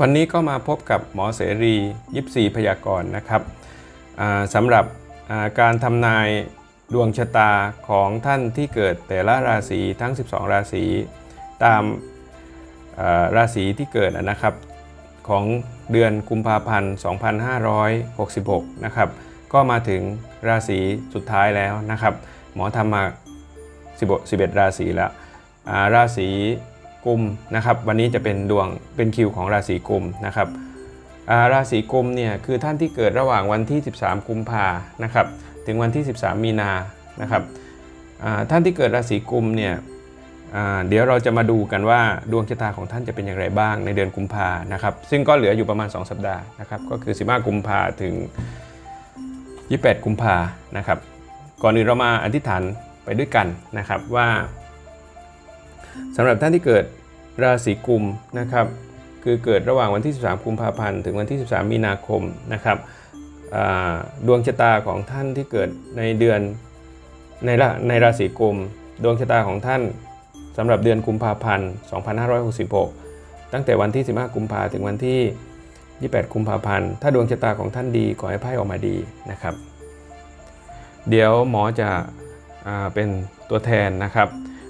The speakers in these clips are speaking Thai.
วันนี้ก็มาพบกับหมอเสรียิปซีพยากรณ์นะครับสำหรับการทำนายดวงชะตาของท่านที่เกิดแต่ละราศีทั้ง 12 ราศีตามราศีที่เกิดนะครับของเดือนกุมภาพันธ์ 2566 นะครับก็มาถึงราศีสุดท้ายแล้วนะครับ หมอทำมา11 11ราศีแล้วราศี กุมนะครับวันนี้จะเป็นดวงเป็นคิวของราศีกุมนะครับาราศีกุมเนี่ยคือท่านที่เกิดระหว่างวันที่ 13 กุมภานะครับถึงวันที่ 13 มีนานะครับท่านที่เกิดราศีกุมเนี่ยเดี๋ยวเราจะมาดูกันว่าดวงชะตาของท่านจะเป็นอย่างไรบ้างในเดือนกุมภานะครับซึ่งก็เหลืออยู่ประมาณ 2 สัปดาห์นะครับก็คือ 15 กุมภาถึง 28 กุมภานะครับก่อนอื่นเรามาอธิษฐานไปด้วยกันนะครับว่าสำหรับท่านที่เกิด ราศีกุมนะครับคือเกิดระหว่างวันที่ 13 กุมภาพันธ์ถึงวันที่ 13 มีนาคมนะครับดวงชะตาของท่านที่เกิดในเดือนในราในราศีกุม ดวงชะตาของท่านสำหรับเดือนกุมภาพันธ์ 2566 ตั้งแต่วันที่ 15 กุมภาถึงวันที่ 28 กุมภาพันธ์ ถ้าดวงชะตาของท่านดีขอให้ไพ่ออกมาดีนะครับ เดี๋ยวหมอจะอเป็นตัวแทนนะครับ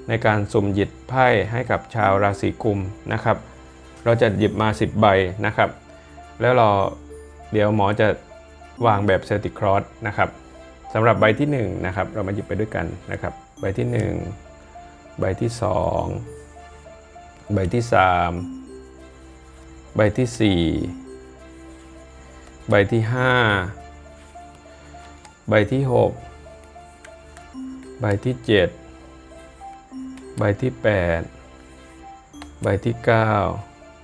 ในการสุ่มหยิบไพ่ให้กับชาวราศีกุมนะครับ เราจะหยิบมา 10 ใบนะครับ แล้วเราเดี๋ยวหมอจะวางแบบเซลติครอสนะครับสำหรับใบที่1นะครับเรามาหยิบไปด้วยกันนะครับ ใบที่ 1 ใบที่ 2 ใบที่ 3 ใบที่ 4 ใบที่ 5 ใบที่ 6 ใบที่ 7 ใบที่ 8 ใบที่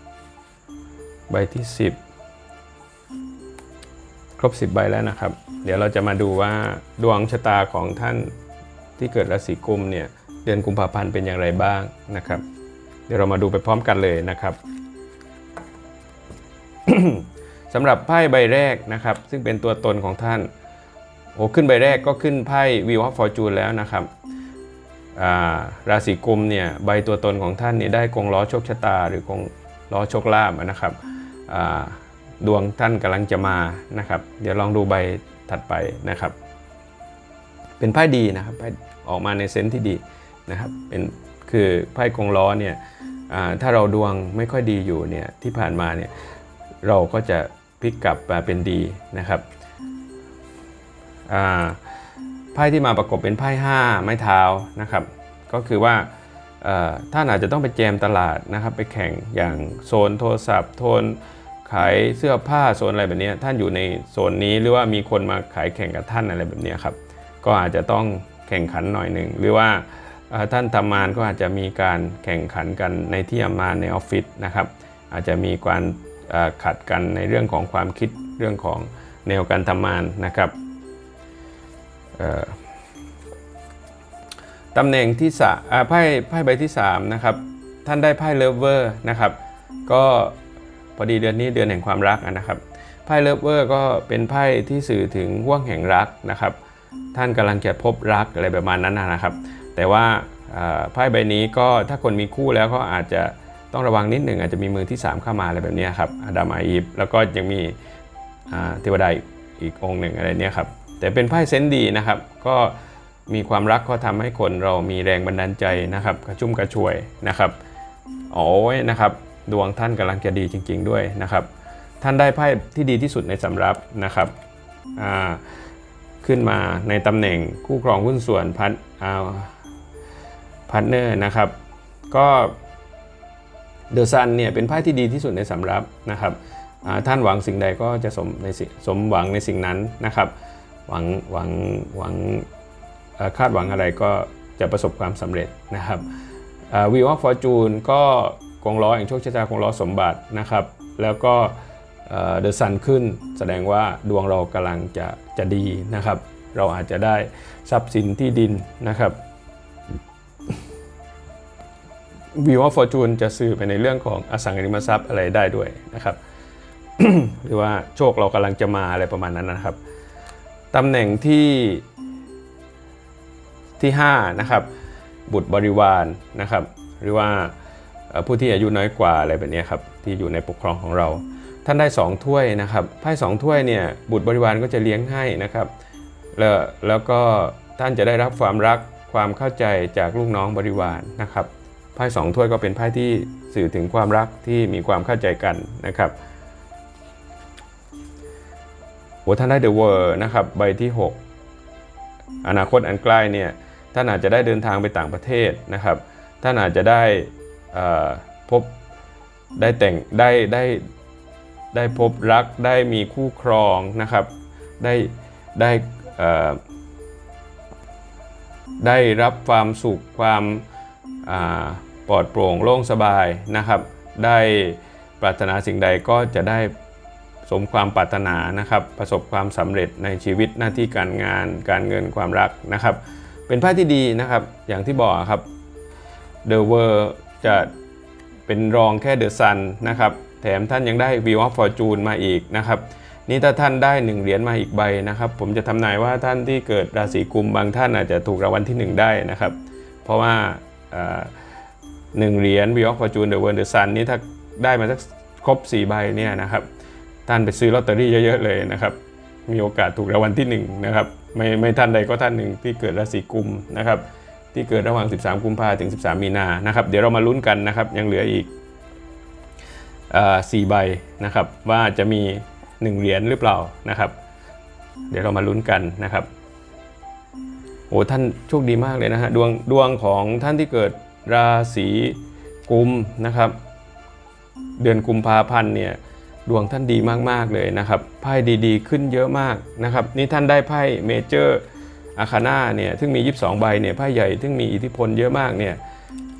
9 ใบที่ 10 ครบ 10 ใบแล้วนะครับ เดี๋ยวเราจะมาดูว่าดวงชะตาของท่านที่เกิดราศีกุมเนี่ยเดือนกุมภาพันธ์เป็นอย่างไรบ้างนะครับ เดี๋ยวเรามาดูไปพร้อมกันเลยนะครับสำหรับไพ่ใบแรกนะครับ ซึ่งเป็นตัวตนของท่านโอ้ขึ้นใบแรกก็ขึ้นไพ่ Wheel of Fortune แล้วนะครับ ราศีกุมเนี่ยใบตัวตนของท่านเนี่ยได้กงล้อโชคชะตา หรือกงล้อโชคลาภนะครับดวงท่านกำลังจะมานะครับ เดี๋ยวลองดูใบถัดไปนะครับ เป็นไพ่ดีนะครับไพ่ออกมาในเซนส์ที่ดีนะครับเป็นคือไพ่กงล้อเนี่ยถ้าเราดวงไม่ค่อยดีอยู่เนี่ยที่ผ่านมาเนี่ยเราก็จะพลิกกลับมาเป็นดีนะครับ ไพ่ที่มาประกบเป็นไพ่5ไม้เท้านะครับ ก็คือว่าท่านอาจจะต้องไปแจมตลาดนะครับไปแข่งอย่างโซนโทรศัพท์โซนขายเสื้อผ้าโซนอะไรแบบนี้ท่านอยู่ในโซนนี้หรือว่ามีคนมาขายแข่งกับท่านอะไรแบบนี้ครับก็อาจจะต้องแข่งขันหน่อยหนึ่งหรือว่าท่านทำงานก็อาจจะมีการแข่งขันกันในที่ทำงานในออฟฟิศนะครับ อาจจะมีการขัดกันในเรื่องของความคิดเรื่องของแนวการทำงานนะครับ ตำแหน่งที่สาไพ่ไพ่ใบที่3นะครับท่านได้ไพ่เลเวอร์นะครับก็พอดีเดือนนี้เดือนแห่งความรักนะครับไพ่เลเวอร์ก็เป็นไพ่ที่สื่อถึงห่วงแห่งรักนะครับท่านกำลังจะพบรักอะไรประมาณนั้นนะครับ แต่ว่าไพ่ใบนี้ก็ถ้าคนมีคู่แล้วก็อาจจะต้องระวังนิดหนึ่งอาจจะมีมือที่ 3 เข้ามาอะไรแบบนี้ครับอาดามอาอีฟแล้วก็ยังมีเทวดาอีกอีกองหนึ่งอะไรเนี้ยครับ แต่เป็นไพ่เซนดีนะครับ ก็มีความรักก็ทำให้คนเรามีแรงบันดาลใจนะครับ กระชุ่มกระชวยนะครับโอ้ยนะครับดวงท่านกำลังจะดีจริง ๆ ด้วยนะครับ ท่านได้ไพ่ที่ดีที่สุดในสำรับนะครับขึ้นมาในตำแหน่งคู่ครองหุ้นส่วนพันพาร์ทเนอร์นะครับ ก็เดอะซันเนี่ยเป็นไพ่ที่ดีที่สุดในสำรับนะครับท่านหวังสิ่งใดก็จะสมในสิ่งสมหวังในสิ่งนั้นนะครับ หวังหวังหวังคาดหวังอะไรก็จะประสบความสำเร็จนะครับวิวออฟฟอร์จูนก็กองล้อแห่งโชคชะตากองล้อสมบัตินะครับ แล้วก็เดอะซันขึ้นแสดงว่าดวงเรากำลังจะจะดีนะครับ เราอาจจะได้ทรัพย์สินที่ดินนะครับวิวออฟฟอร์จูนจะสื่อไปในเรื่องของอสังหาริมทรัพย์อะไรได้ด้วยนะครับ หรือว่าโชคเรากำลังจะมาอะไรประมาณนั้นนะครับ ตำแหน่งที่ที่5นะครับบุตรบริวารนะครับ หรือว่าผู้ที่อายุน้อยกว่าอะไรแบบนี้ครับที่อยู่ในปกครองของเรา ท่านได้สองถ้วยนะครับไพ่สองถ้วยเนี่ยบุตรบริวารก็จะเลี้ยงให้นะครับ แล้วแล้วก็ท่านจะได้รับความรักความเข้าใจจากลูกน้องบริวารนะครับไพ่สองถ้วยก็เป็นไพ่ที่สื่อถึงความรักที่มีความเข้าใจกันนะครับ โอ้ท่านได้เดอะเวอร์นะครับใบที่ 6 อนาคตอันใกล้เนี่ยท่านอาจจะได้เดินทางไปต่างประเทศนะครับ ท่านอาจจะได้พบได้แต่งได้ได้ได้พบรักได้มีคู่ครองนะครับ ได้ได้ได้รับความสุขความปลอดโปร่งโล่งสบายนะครับ ได้ปรารถนาสิ่งใดก็จะได้ สมความปรารถนานะครับ ประสบความสำเร็จในชีวิตหน้าที่การงาน การเงินความรักนะครับ เป็นไพ่ที่ดีนะครับ อย่างที่บอกครับ The World จะเป็นรองแค่ The Sun นะครับ แถมท่านยังได้ Wheel of Fortune มาอีกนะครับนี่ถ้าท่านได้ 1 เหรียญมาอีกใบนะครับ ผมจะทำนายว่าท่านที่เกิดราศีกุมบางท่านอาจจะถูกรางวัลที่ 1 ได้นะครับ เพราะว่าหนึ่งเหรียญ Wheel of Fortune The World The Sun นี่ถ้าได้มาสักครบ 4 ใบเนี่ยนะครับ ท่านไปซื้อลอตเตอรี่เยอะๆเลยนะครับมีโอกาสถูกรางวัลที่1นะครับไม่ไม่ท่านใดก็ท่านหนึ่งที่เกิดราศีกุมนะครับที่เกิดระหว่าง 13 กุมภาถึง 13 มีนานะครับเดี๋ยวเรามาลุ้นกันนะครับยังเหลืออีกอ่อสี่ใบนะครับว่าจะมี 1 เหรียญหรือเปล่านะครับ เดี๋ยวเรามาลุ้นกันนะครับโอ้ท่านโชคดีมากเลยนะฮะดวงดวงของท่านที่เกิดราศีกุมนะครับ เดือนกุมภาพันธ์เนี่ย ดวงท่านดีมากๆเลยนะครับไพ่ดีๆ ขึ้นเยอะมากนะครับนี่ท่านได้ไพ่เมเจอร์อาคาน่าเนี่ยซึ่งมี 22 ใบเนี่ยไพ่ใหญ่ซึ่งมีอิทธิพลเยอะมากเนี่ย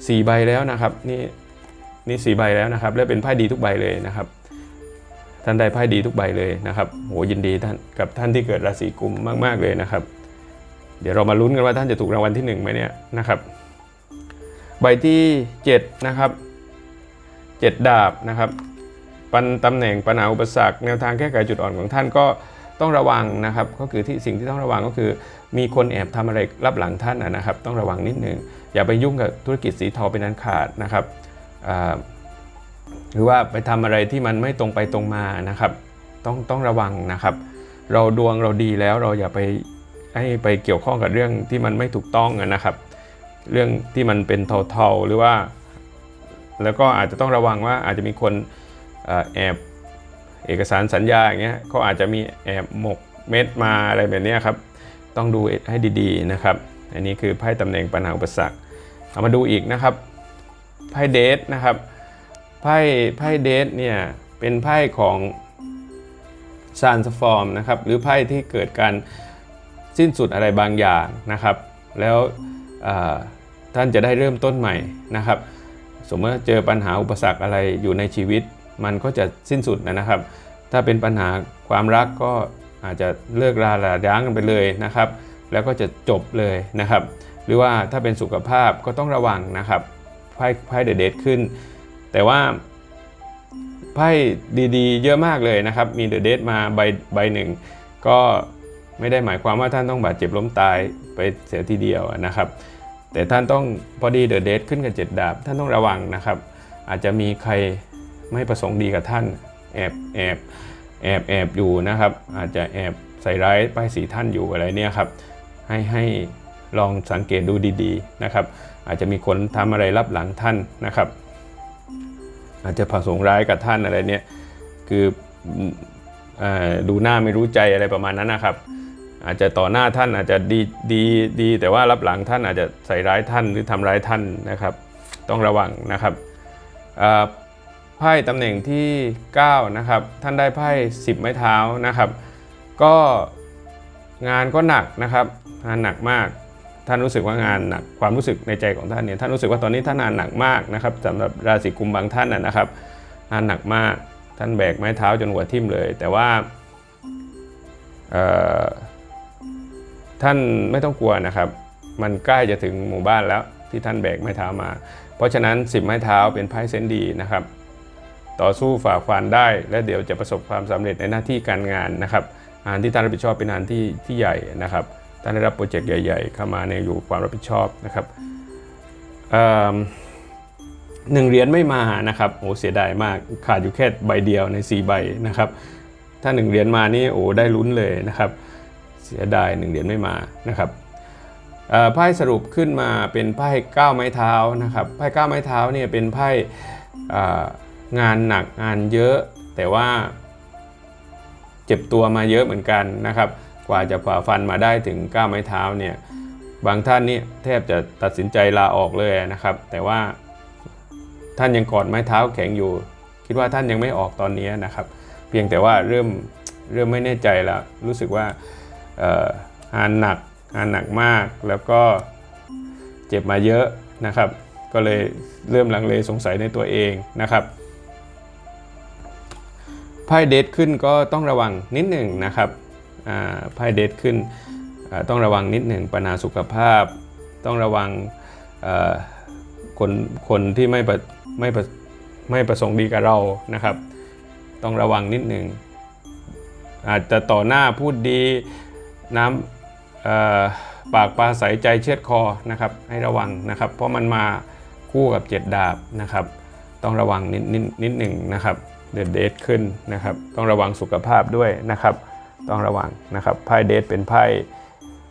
สี่ใบแล้วนะครับนี่นี่สี่ใบแล้วนะครับ และเป็นไพ่ดีทุกใบเลยนะครับ ท่านได้ไพ่ดีทุกใบเลยนะครับโหยินดีท่านกับท่านที่เกิดราศีกุมมาก ๆเลยนะครับ เดี๋ยวเรามาลุ้นกันว่าท่านจะถูกรางวัลที่หนึ่งไหมเนี่ยนะครับ ใบที่7นะครับ7ดาบนะครับ ปันตำแหน่งปัญหาอุปสรรคแนวทางแก้ไขจุดอ่อนของท่านก็ต้องระวังนะครับ ก็คือที่สิ่งที่ต้องระวังก็คือ มีคนแอบทำอะไรรับหลังท่านนะครับ ต้องระวังนิดนึงอย่าไปยุ่งกับธุรกิจสีเทาเป็นอันขาดนะครับหรือว่าไปทำอะไรที่มันไม่ตรงไปตรงมานะครับ ต้องต้องระวังนะครับ เราดวงเราดีแล้วเราอย่าไปให้ไปเกี่ยวข้องกับเรื่องที่มันไม่ถูกต้องนะครับ เรื่องที่มันเป็นเทาๆหรือว่า แล้วก็อาจจะต้องระวังว่าอาจจะมีคน แอบเอกสารสัญญาอย่างเงี้ยเขาอาจจะมีแอบหมกเม็ดมาอะไรแบบนี้ครับ ต้องดูให้ดีๆนะครับ อันนี้คือไพ่ตำแหน่งปัญหาอุปสรรค เอามาดูอีกนะครับ ไพ่เดทนะครับ ไพ่ไพ่เดทเนี่ยเป็นไพ่ของซานสฟอร์มนะครับ หรือไพ่ที่เกิดการสิ้นสุดอะไรบางอย่างนะครับ แล้วท่านจะได้เริ่มต้นใหม่นะครับ สมมติเจอปัญหาอุปสรรคอะไรอยู่ในชีวิต มันก็จะสิ้นสุดนะครับ ถ้าเป็นปัญหาความรักก็อาจจะเลิกราลาร้างกันไปเลยนะครับ แล้วก็จะจบเลยนะครับ หรือว่าถ้าเป็นสุขภาพก็ต้องระวังนะครับไพ่ไพ่เดเดทขึ้น แต่ว่าไพ่ดีๆ เยอะมากเลยนะครับ มีเดอะเดทมาใบใบหนึ่ง ก็ไม่ได้หมายความว่าท่านต้องบาดเจ็บล้มตายไปเสียทีเดียวนะครับ แต่ท่านต้องพอดีเดอะเดทขึ้นกับเจ็ดดาบ ท่านต้องระวังนะครับ อาจจะมีใคร ไม่ประสงค์ดีกับท่าน แอบแอบแอบแอบอยู่นะครับ อาจจะแอบใส่ร้ายป้ายสีท่านอยู่อะไรเนี่ยครับ ให้ให้ลองสังเกตดูดีๆนะครับ อาจจะมีคนทำอะไรรับหลังท่านนะครับ อาจจะผสงค์ร้ายกับท่านอะไรเนี่ยคืออดูหน้าไม่รู้ใจอะไรประมาณนั้นนะครับ อาจจะต่อหน้าท่านอาจจะดีดีดี แต่ว่ารับหลังท่านอาจจะใส่ร้ายท่านหรือทำร้ายท่านนะครับ ต้องระวังนะครับอ่อ ไพ่ตำแหน่งที่ 9 นะครับ ท่านได้ไพ่10 ไม้เท้านะครับ ก็งานก็หนักนะครับงานหนักมาก ท่านรู้สึกว่างานหนักความรู้สึกในใจของท่านเนี่ยท่านรู้สึกว่าตอนนี้ท่านงานหนักมากนะครับสำหรับราศีกุมบางท่านนะครับงานหนักมากท่านแบกไม้เท้าจนหัวทิ่มเลย แต่ว่าท่านไม่ต้องกลัวนะครับ มันใกล้จะถึงหมู่บ้านแล้วที่ท่านแบกไม้เท้ามา เพราะฉะนั้น10ไม้เท้าเป็นไพ่เซนดีนะครับ ต่อสู้ฝ่าฟันได้ และเดี๋ยวจะประสบความสำเร็จในหน้าที่การงานนะครับงานที่ท่านรับผิดชอบเป็นงานที่ที่ใหญ่นะครับท่านได้รับโปรเจกต์ใหญ่ ๆ เข้ามาในอยู่ความรับผิดชอบนะครับหนึ่งเหรียญไม่มานะครับโอ้เสียดายมากขาดอยู่แค่ใบเดียวใน 4 ใบนะครับถ้าหนึ่งเหรียญมานี่โอ้ได้ลุ้นเลยนะครับ เสียดายหนึ่งเหรียญไม่มานะครับไพ่สรุปขึ้นมาเป็นไพ่ก้าวไม้เท้านะครับไพ่ก้าวไม้เท้าเนี่ยเป็นไพ่ งานหนักงานเยอะ แต่ว่า เจ็บตัวมาเยอะเหมือนกันนะครับ กว่าจะฝ่าฟันมาได้ถึงก้าวไม้เท้าเนี่ยบางท่านนี่แทบจะตัดสินใจลาออกเลยนะครับ แต่ว่าท่านยังกอดไม้เท้าแข็งอยู่ คิดว่าท่านยังไม่ออกตอนนี้นะครับ เพียงแต่ว่าเริ่มเริ่มไม่แน่ใจแล้วรู้สึกว่าอองานหนักงานหนักมากแล้วก็เจ็บมาเยอะนะครับ ก็เลยเริ่มลังเลสงสัยในตัวเองนะครับ ไพ่เดทขึ้นก็ต้องระวังนิดหนึ่งนะครับอ่าไพ่เดทขึ้นต้องระวังนิดหนึ่งปัญหาสุขภาพ ต้องระวังคนคนที่ไม่ไม่ไม่ประสงค์ดีกับเรานะครับ ต้องระวังนิดหนึ่งอาจจะต่อหน้าพูดดีน้ำปากปลาใสใจเชือดคอนะครับให้ระวังนะครับ เพราะมันมาคู่กับเจ็ดดาบนะครับ ต้องระวังนิดนิดนิดหนึ่งนะครับ เดือดเดทขึ้นนะครับ ต้องระวังสุขภาพด้วยนะครับ ต้องระวังนะครับไพ่เดทเป็นไพ่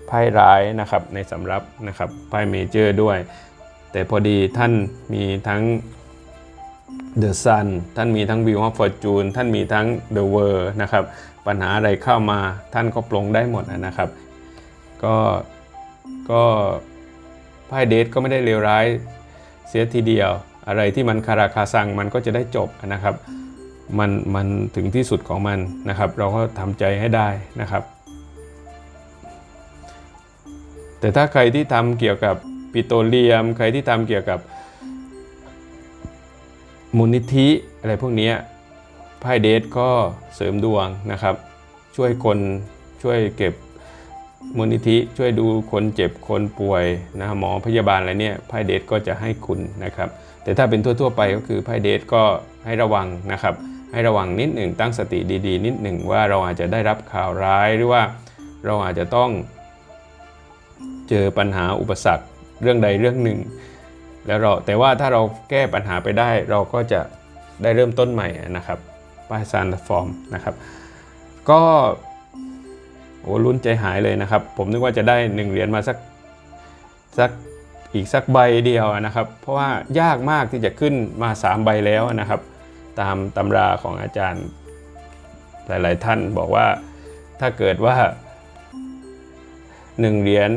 ไพ่ร้ายนะครับในสำรับนะครับไพ่เมเจอร์ด้วย แต่พอดีท่านมีทั้ง The Sun ท่านมีทั้ง View of Fortune ท่านมีทั้ง The World นะครับ ปัญหาอะไรเข้ามาท่านก็ปลงได้หมดนะครับ ก็ก็ไพ่เดทก็ไม่ได้เลวร้ายเสียทีเดียว อะไรที่มันคาราคาซังมันก็จะได้จบนะครับ มันมันถึงที่สุดของมันนะครับ เราก็ทำใจให้ได้นะครับ แต่ถ้าใครที่ทำเกี่ยวกับปิโตรเลียม ใครที่ทำเกี่ยวกับมูลนิธิอะไรพวกนี้ไพ่เดทก็เสริมดวงนะครับ ช่วยคนช่วยเก็บมูลนิธิช่วยดูคนเจ็บคนป่วยนะหมอพยาบาลอะไรเนี่ยไพ่เดทก็จะให้คุณนะครับ แต่ถ้าเป็นทั่ว ๆ ไปก็คือไพ่เดทก็ให้ระวังนะครับ ให้ระวังนิดหนึ่งตั้งสติดีๆ นิดหนึ่งว่าเราอาจจะได้รับข่าวร้ายหรือว่าเราอาจจะต้องเจอปัญหาอุปสรรคเรื่องใดเรื่องหนึ่ง แล้วเราแต่ว่าถ้าเราแก้ปัญหาไปได้เราก็จะได้เริ่มต้นใหม่นะครับป้ายซานฟอร์มนะครับ ก็โอ้ลุ้นใจหายเลยนะครับ ผมนึกว่าจะได้หนึ่งเหรียญมาสักสักอีกสักใบเดียวนะครับ เพราะว่ายากมากที่จะขึ้นมา 3 ใบแล้วนะครับ ตามตำราของอาจารย์หลาย ๆ ท่านบอกว่าถ้าเกิดว่า1เหรียญ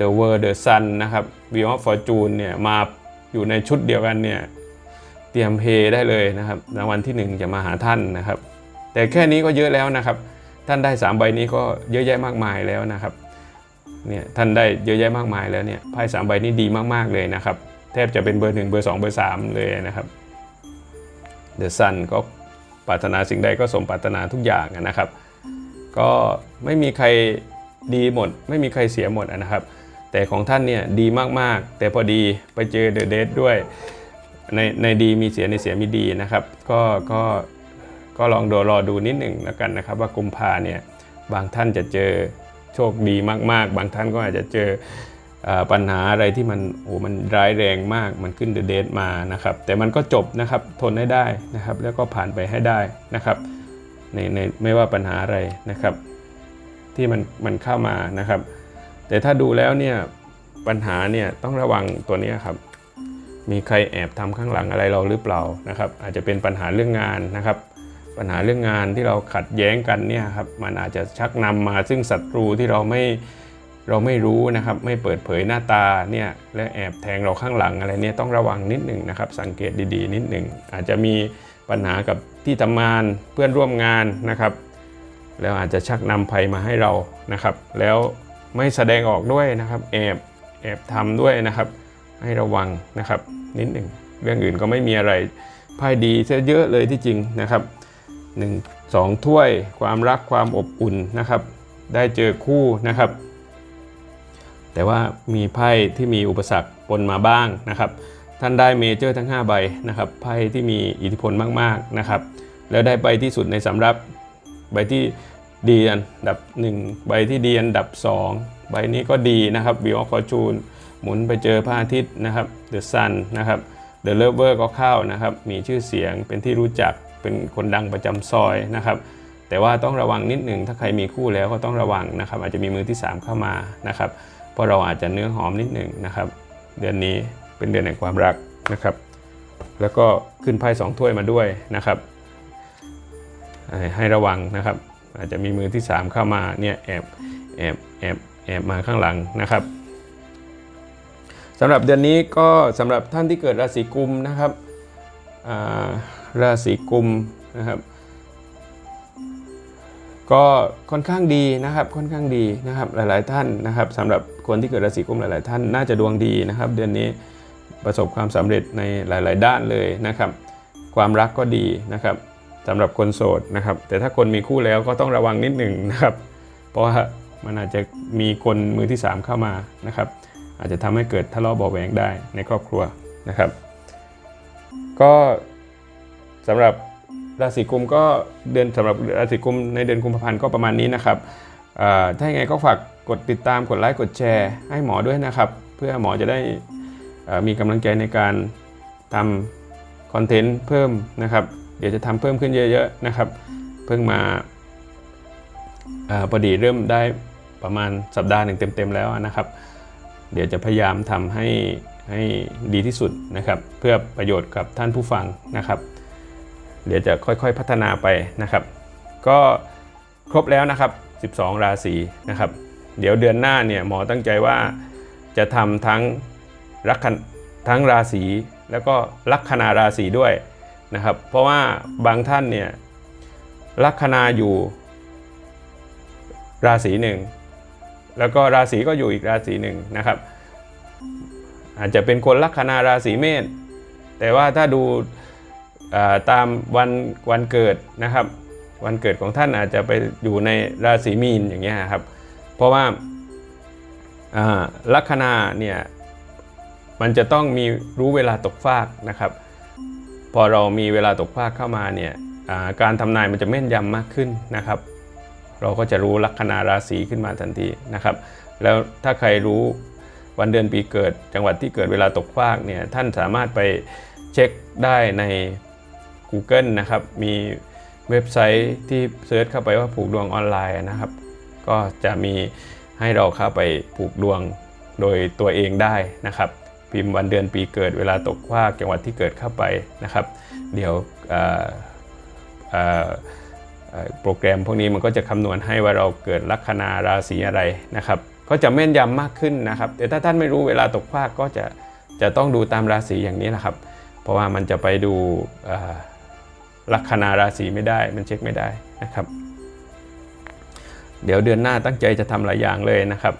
The World The Sun นะครับ v i of o r t u n e เนี่ยมาอยู่ในชุดเดียวกันเนี่ยเตรียมเพย์ได้เลยนะครับรางวัลที่ 1 จะมาหาท่านนะครับ แต่แค่นี้ก็เยอะแล้วนะครับ ท่านได้ 3 ใบนี้ก็เยอะแยะมากมายแล้วนะครับเนี่ยท่านได้เยอะแยะมากมายแล้วเนี่ยไพ่สามใบนี้ดีมาก ๆ เลยนะครับ แทบจะเป็นเบอร์ 1 เบอร์ 2 เบอร์ 3 เลยนะครับ The Sun ก็ปรารถนาสิ่งใดก็สมปรารถนาทุกอย่างนะครับ ก็ไม่มีใครดีหมด ไม่มีใครเสียหมดนะครับ แต่ของท่านเนี่ยดีมากๆ แต่พอดีไปเจอเดอะเดทด้วยในในดีมีเสียในเสียมีดีนะครับ ก็ก็ก็ลองดูรอดูนิดหนึ่งแล้วกันนะครับ ว่ากุมภาเนี่ยบางท่านจะเจอโชคดีมาก ๆ บางท่านก็อาจจะเจอ ปัญหาอะไรที่มันโอ้มันร้ายแรงมากมันขึ้นเดเดทมานะครับ แต่มันก็จบนะครับทนให้ได้นะครับ แล้วก็ผ่านไปให้ได้นะครับในในไม่ว่าปัญหาอะไรนะครับ ที่มันมันเข้ามานะครับ แต่ถ้าดูแล้วเนี่ยปัญหาเนี่ยต้องระวังตัวนี้ครับ มีใครแอบทำข้างหลังอะไรเราหรือเปล่านะครับ อาจจะเป็นปัญหาเรื่องงานนะครับ ปัญหาเรื่องงานที่เราขัดแย้งกันเนี่ยครับมันอาจจะชักนำมาซึ่งศัตรูที่เราไม่ เราไม่รู้นะครับไม่เปิดเผยหน้าตาเนี่ยและแอบแทงเราข้างหลังอะไรเนี่ยต้องระวังนิดหนึ่งนะครับ สังเกตดีๆ นิดหนึ่งอาจจะมีปัญหากับที่ทำงานเพื่อนร่วมงานนะครับ แล้วอาจจะชักนำภัยมาให้เรานะครับ แล้วไม่แสดงออกด้วยนะครับ แอบแอบทำด้วยนะครับ ให้ระวังนะครับ นิดหนึ่งเรื่องอื่นก็ไม่มีอะไรไพ่ดีซะเยอะเลยที่จริงนะครับหนึ่งสองถ้วยความรักความอบอุ่นนะครับ ได้เจอคู่นะครับ แต่ว่ามีไพ่ที่มีอุปสรรคปนมาบ้างนะครับ ท่านได้เมเจอร์ทั้ง 5 ใบนะครับไพ่ที่มีอิทธิพลมากๆนะครับ แล้วได้ใบที่สุดในสำรับใบที่ดีอันดับ 1 ใบที่ดีอันดับ 2 ใบนี้ก็ดีนะครับ View of Fortune หมุนไปเจอพระอาทิตย์นะครับ The Sun นนะครับ The Lover ก็เข้านะครับ มีชื่อเสียงเป็นที่รู้จักเป็นคนดังประจำซอยนะครับแต่ว่าต้องระวังนิดหนึ่งถ้าใครมีคู่แล้วก็ต้องระวังนะครับ อาจจะมีมือที่ 3 เข้ามานะครับ เพราะเราอาจจะเนื้อหอมนิดหนึ่งนะครับ เดือนนี้เป็นเดือนแห่งความรักนะครับ แล้วก็ขึ้นไพ่สองถ้วยมาด้วยนะครับ ให้ระวังนะครับ อาจจะมีมือที่ 3 เข้ามาเนี่ยแอบแอบแอบแอบมาข้างหลังนะครับสำหรับเดือนนี้ก็สำหรับท่านที่เกิดราศีกุมนะครับาราศีกุมนะครับ ก็ค่อนข้างดีนะครับค่อนข้างดีนะครับหลาย ๆ ท่านนะครับสำหรับคนที่เกิดราศีกุมหลาย ๆ ท่านน่าจะดวงดีนะครับ เดือนนี้ประสบความสำเร็จในหลาย ๆ ด้านเลยนะครับ ความรักก็ดีนะครับสำหรับคนโสดนะครับ แต่ถ้าคนมีคู่แล้วก็ต้องระวังนิดหนึ่งนะครับ เพราะว่ามันอาจจะมีคนมือที่ 3 เข้ามานะครับ อาจจะทำให้เกิดทะเลาะเบาะแหวงได้ในครอบครัวนะครับ ก็สำหรับ ราศีกุมก็เดือนสำหรับราศีกุมในเดือนกุมภาพันธ์ก็ประมาณนี้นะครับถ้าอย่างไรก็ฝากกดติดตามกดไลค์กดแชร์ให้หมอด้วยนะครับ เพื่อหมอจะได้มีกำลังใจในการทำคอนเทนต์เพิ่มนะครับ เดี๋ยวจะทำเพิ่มขึ้นเยอะๆนะครับ เพิ่งมาอาพอดีเริ่มได้ประมาณสัปดาห์หนึ่งเต็มๆแล้วนะครับ เดี๋ยวจะพยายามทำให้ให้ดีที่สุดนะครับ เพื่อประโยชน์กับท่านผู้ฟังนะครับ เดี๋ยวจะค่อยๆพัฒนาไปนะครับ ก็ครบแล้วนะครับ 12 ราศีนะครับ เดี๋ยวเดือนหน้าเนี่ยหมอตั้งใจว่าจะทำทั้งลัคทั้งราศีแล้วก็ลัคนาราศีด้วยนะครับ เพราะว่าบางท่านเนี่ยลัคนาอยู่ราศีหนึ่งแล้วก็ราศีก็อยู่อีกราศีหนึ่งนะครับ อาจจะเป็นคนลัคนาราศีเมษแต่ว่าถ้าดู ตามวันวันเกิดนะครับ วันเกิดของท่านอาจจะไปอยู่ในราศีมีนอย่างเงี้ยครับ เพราะว่าลัคนาเนี่ยมันจะต้องมีรู้เวลาตกฟากนะครับ พอเรามีเวลาตกฟากเข้ามาเนี่ยการทำนายมันจะแม่นยำมากขึ้นนะครับ เราก็จะรู้ลัคนาราศีขึ้นมาทันทีนะครับ แล้วถ้าใครรู้วันเดือนปีเกิด จังหวัดที่เกิดเวลาตกฟากเนี่ยท่านสามารถไปเช็คได้ใน Google นะครับ มีเว็บไซต์ที่เซิร์ชเข้าไปว่าผูกดวงออนไลน์นะครับ ก็จะมีให้เราเข้าไปผูกดวงโดยตัวเองได้นะครับ พิมพ์วันเดือนปีเกิดเวลาตกฟากจังหวัดที่เกิดเข้าไปนะครับ เดี๋ยวโปรแกรมพวกนี้มันก็จะคำนวณให้ว่าเราเกิดลัคนาราศีอะไรนะครับ ก็จะแม่นยำมากขึ้นนะครับ แต่ถ้าท่านไม่รู้เวลาตกฟากก็จะจะต้องดูตามราศีอย่างนี้นะครับ เพราะว่ามันจะไปดู ลัคนาราศีไม่ได้ มันเช็คไม่ได้นะครับ เดี๋ยวเดือนหน้าตั้งใจจะทำหลายอย่างเลยนะครับ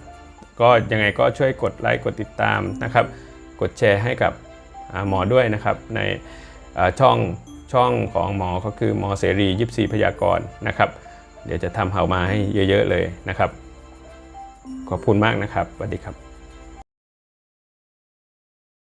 ก็ยังไงก็ช่วยกดไลค์กดติดตามนะครับ กดแชร์ให้กับหมอด้วยนะครับในช่องช่องของหมอก็คือหมอเสรียิปซีพยากรณ์นะครับ เดี๋ยวจะทำเฮามาให้เยอะๆเลยนะครับ ขอบคุณมากนะครับสวัสดีครับ